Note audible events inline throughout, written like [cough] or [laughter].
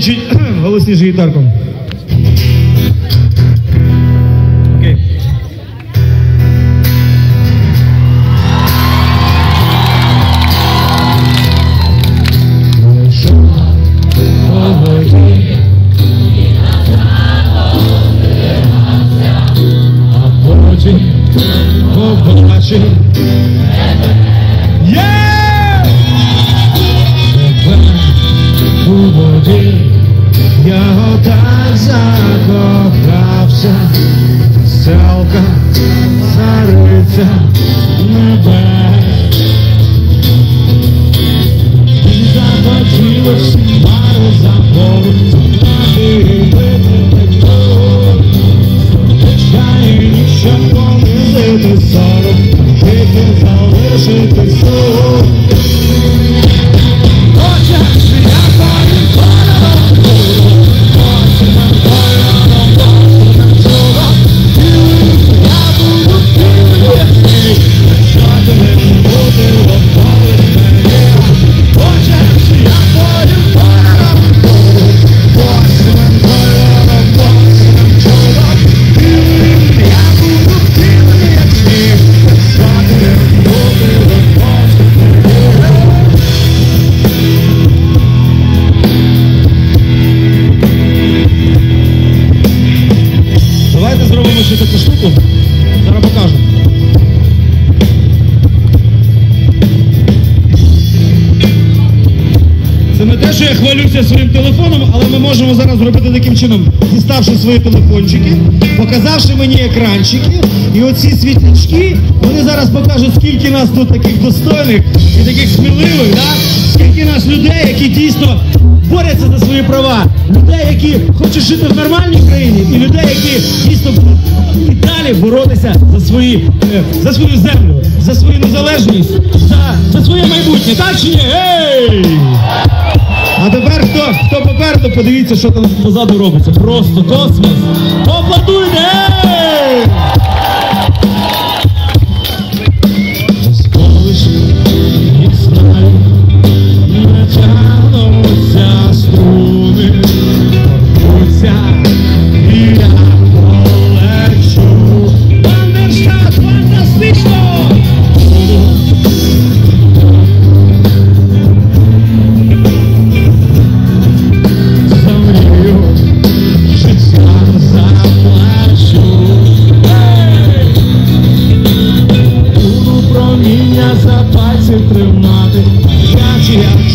чуть [clears throat] голосніше гітарку. Окей. Побачив Є! У воді закохався, селка цариця небес. І захотілось пару Чайні, щоб помилити сором, тільки залишити сон. Ще таку штуку. Зараз покажу. Це не те, що я хвалюся своїм телефоном, але ми можемо зараз зробити таким чином, діставши свої телефончики, показавши мені екранчики, і оці світлячки, вони зараз покажуть, скільки нас тут таких достойних і таких сміливих, да? скільки нас людей, які дійсно борються за свої права, людей, які хочуть жити в нормальній країні, і людей, які дійсно і далі боротися за свої е, за свою землю, за свою незалежність, за, за своє майбутнє. Так чи ні? Ей! А тепер хто, хто попереду, подивіться, що там позаду робиться. Просто космос. Поаплодуйте! тримати, як я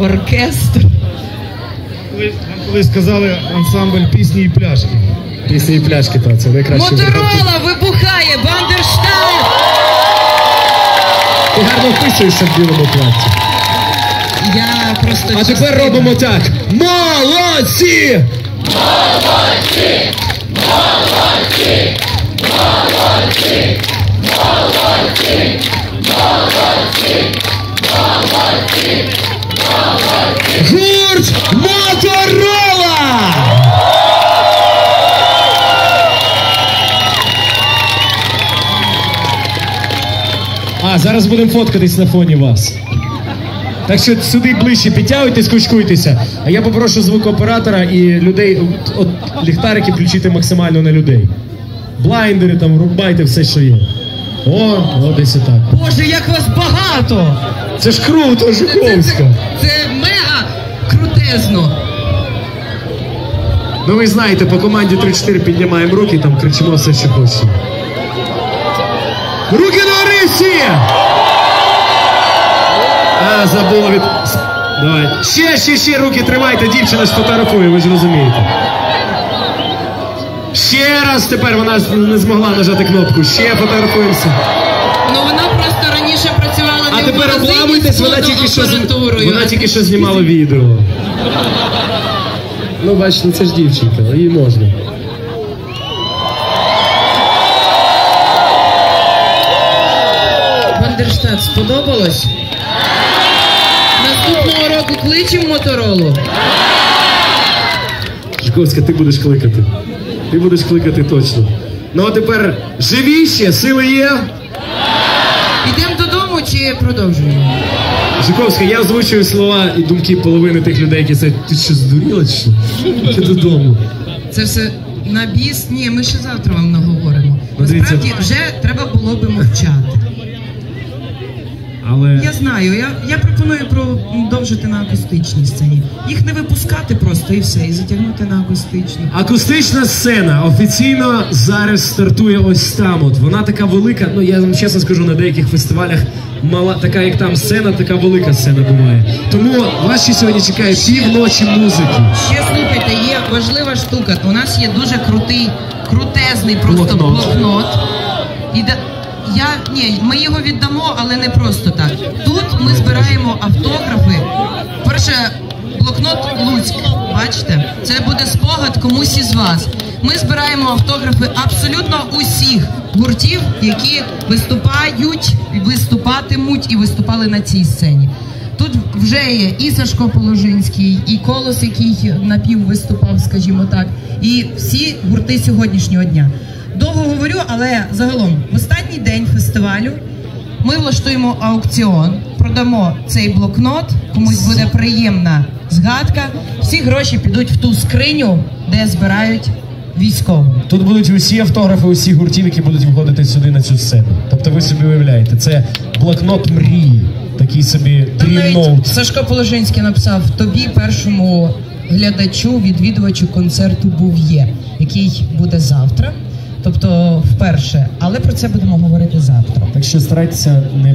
оркестр. Коли, нам колись сказали ансамбль пісні і пляшки. Пісні і пляшки, то це найкраще. Моторола вибухає, Бандерштат! Ти гарно вписуєшся в білому платі. Я просто А тепер частина. робимо так. Молодці! Молодці! Молодці! Молодці! Молодці! Гурт Моторола! А, зараз будемо фоткатись на фоні вас. Так що сюди ближче підтягуйтесь, кучкуйтеся. А я попрошу звукооператора і людей, от, от ліхтарики включити максимально на людей. Блайндери там, рубайте все, що є. О, о, десь отак. Боже, як вас багато! Це ж круто, Це, Жуковська. це, це мега крутезно. Ну ви знаєте, по команді 3-4 піднімаємо руки, там кричимо все, що хочемо. Руки на рисі! А, забула від. Давай. Ще, ще, ще руки тримайте, дівчина сфотографує, ви ж розумієте. Ще раз тепер вона не змогла нажати кнопку. Ще фотографуємося. Ну вона просто раніше працювала А тепер обламуйтесь, вона тільки що вона тільки що знімала відео. Ну, бачите, це ж дівчинка, їй можна. Бандерштат сподобалось? Наступного року кличемо Моторолу. Жиковська, ти будеш кликати. Ти будеш кликати точно. Ну а тепер живі ще, сили є. Ідемо додому чи продовжуємо? Жуковський, я озвучую слова і думки половини тих людей, які це ти що здуріла чи що? Чи додому? Це все на біс? Ні, ми ще завтра вам наговоримо. Ну. Насправді вже треба було би мовчати. Але Я знаю, я, я пропоную продовжити на акустичній сцені. Їх не випускати просто і все, і затягнути на акустичну. акустична сцена офіційно зараз стартує ось там. От вона така велика. Ну я вам чесно скажу, на деяких фестивалях мала така, як там сцена, така велика сцена буває. Тому вас ще сьогодні чекає півночі музики. Ще слухайте, є важлива штука. У нас є дуже крутий, крутезний просто Блокнот. блокнот. Ні, ми його віддамо, але не просто так. Тут ми збираємо автографи. Перше, блокнот Луцьк. Бачите, це буде спогад комусь із вас. Ми збираємо автографи абсолютно усіх гуртів, які виступають, виступатимуть і виступали на цій сцені. Тут вже є і Сашко Положинський, і Колос, який напів виступав, скажімо так, і всі гурти сьогоднішнього дня. Довго говорю, але загалом в останній день фестивалю ми влаштуємо аукціон, продамо цей блокнот, комусь буде приємна згадка. Всі гроші підуть в ту скриню, де збирають військовим. Тут будуть усі автографи усіх гуртів, які будуть виходити сюди на цю сцену. Тобто ви собі уявляєте, це блокнот мрії, такий собі note. Сашко Положинський написав тобі, першому глядачу, відвідувачу концерту був є, який буде завтра. Тобто вперше, але про це будемо говорити завтра. Так що старайтеся не,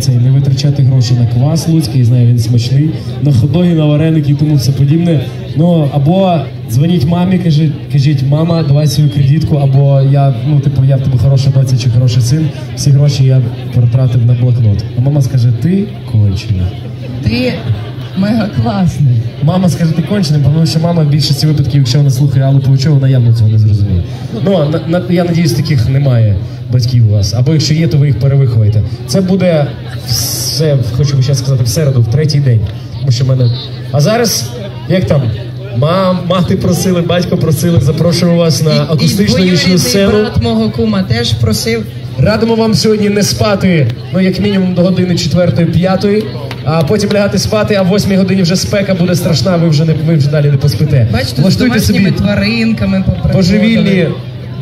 цей, не витрачати гроші на квас луцький, знаю, він смачний, на ходоги, на вареники і тому все подібне. Ну або дзвоніть мамі, кажіть, кажіть, мама, давай свою кредитку, або я, ну типу, я в тебе хороша доця чи хороший син. Всі гроші я потратив на блокнот. А мама скаже, ти кончена. Ти мега класний. Мама скаже, ти конченим, тому що мама в більшості випадків, якщо вона слухає Аллу Пугачову, вона явно цього не зрозуміє. Ну, на, на, я надіюсь, таких немає батьків у вас. Або якщо є, то ви їх перевиховуєте. Це буде все, хочу би ще сказати, в середу, в третій день. Тому що в мене. А зараз, як там? Мам, мати просили, батько просили, запрошую вас на акустичну і нічну сцену. брат мого кума теж просив. Радимо вам сьогодні не спати, ну як мінімум до години 4-5, а потім лягати спати, а в 8 годині вже спека буде страшна, ви вже не ви вже далі не поспите. Бачите, з Влаштуйте домашніми собі тваринками божевільні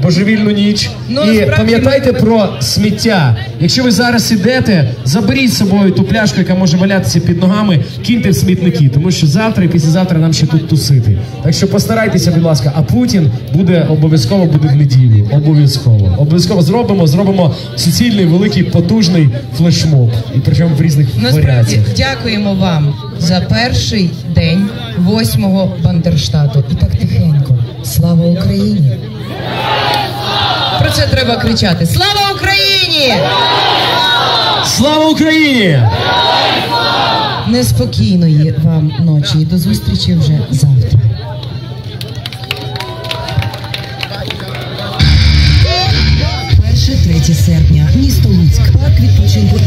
божевільну ніч. Ну, і насправді пам'ятайте ми- про сміття. Якщо ви зараз ідете, заберіть з собою ту пляшку, яка може валятися під ногами, киньте в смітники, тому що завтра і післязавтра нам ще тут тусити. Так що постарайтеся, будь ласка, а Путін буде обов'язково буде в неділю. Обов'язково. Обов'язково зробимо, зробимо суцільний, великий, потужний флешмоб. І причому в різних Насправді варіаціях. дякуємо вам за перший день восьмого Бандерштату. І так тихенько. Слава Україні! Це треба кричати. Слава Україні! Слава Україні! Неспокійної вам ночі до зустрічі вже завтра. Перше 3 серпня. Місто Луцьк. Парк відпочинку